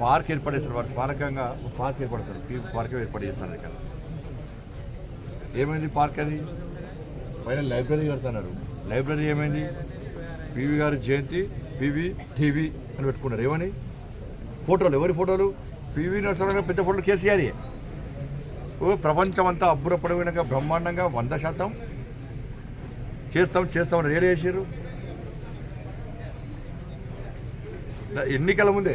Park ఏర్పాటు చేస్తారు వారు స్మారకంగా ఒక పార్క్ ఏర్పాటు పీ టీ పార్క్ ఏర్పాటు చేస్తారు ఇక్కడ. ఏమైంది పార్క్ అది? పైన లైబ్రరీ కడుతున్నారు. లైబ్రరీ ఏమైంది? పివి గారి జయంతి పివి టీవీ అని పెట్టుకున్నారు. ఏమని? ఫోటోలు. ఎవరి ఫోటోలు? పివి నరసరావు పెద్ద ఫోటోలు కేసీఆర్ ఓ ప్రపంచం అంతా అబ్బురపడిపోయినాక బ్రహ్మాండంగా వంద శాతం చేస్తాం చేస్తాం రేడు చేసారు ఎన్నికల ముందే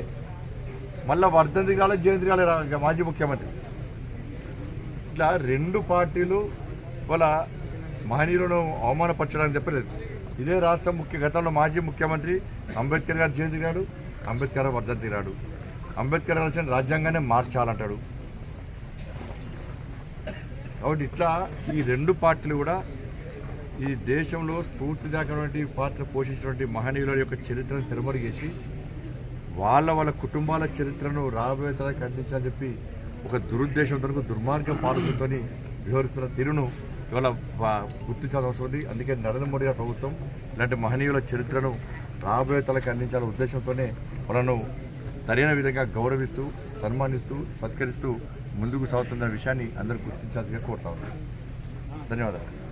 మళ్ళీ వర్ధంతి కాలే జయంతి కాలే రా- మాజీ ముఖ్యమంత్రి. ఇట్లా రెండు పార్టీలు వాళ్ళ మహనీయులను అవమానపరచడానికి చెప్పలేదు ఇదే రాష్ట్ర ముఖ్య గతంలో మాజీ ముఖ్యమంత్రి అంబేద్కర్ గారు జయంతి రాడు అంబేద్కర్ గారు వర్ధంతి రాడు అంబేద్కర్ గారు వచ్చిన రాజ్యాంగాన్ని మార్చాలంటాడు. కాబట్టి ఇట్లా ఈ రెండు పార్టీలు కూడా ఈ దేశంలో స్ఫూర్తిదాయకమైనటువంటి పాత్ర పోషించినటువంటి మహనీయుల యొక్క చరిత్రను తెరమరుగేసి వాళ్ళ వాళ్ళ కుటుంబాల చరిత్రను రాబోయే తరానికి అందించాలని చెప్పి ఒక దురుద్దేశంతో దుర్మార్గం దుర్మార్గ పాలకులతో వ్యవహరిస్తున్న తీరును ఇవాళ గుర్తించాల్సిన అవసరం ఉంది. అందుకే నరేంద్ర మోడీ గారి ప్రభుత్వం ఇలాంటి మహనీయుల చరిత్రను రాబోయే తలకి అందించాలనే ఉద్దేశంతోనే వాళ్ళను సరైన విధంగా గౌరవిస్తూ సన్మానిస్తూ సత్కరిస్తూ ముందుకు సాగుతున్న విషయాన్ని అందరూ గుర్తించాల్సిందిగా కోరుతా ఉన్నాను. ధన్యవాదాలు.